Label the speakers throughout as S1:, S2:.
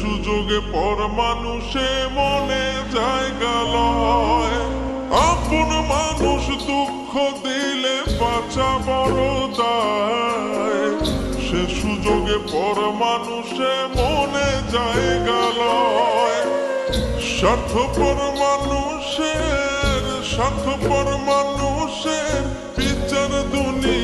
S1: সুযোগে পর মানুষে মনে জায়গা লয়। আপন মানুষ দুঃখ দিলে বাঁচা বড় দায়। সে সুযোগে পর মানুষে মনে জায়গা লয়। স্বার্থপর মানুষের স্বার্থপর মানুষের বিচার দুনিয়াতে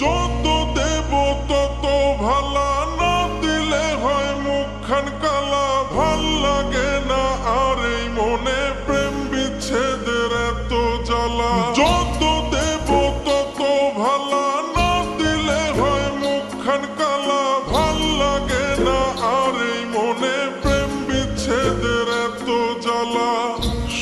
S1: যত দেব তত ভালা না দিলে মুখখান কালা। ভালো লাগে না মনে যত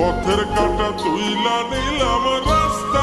S1: পথের কাটা তুইলা নিলাম রাস্তা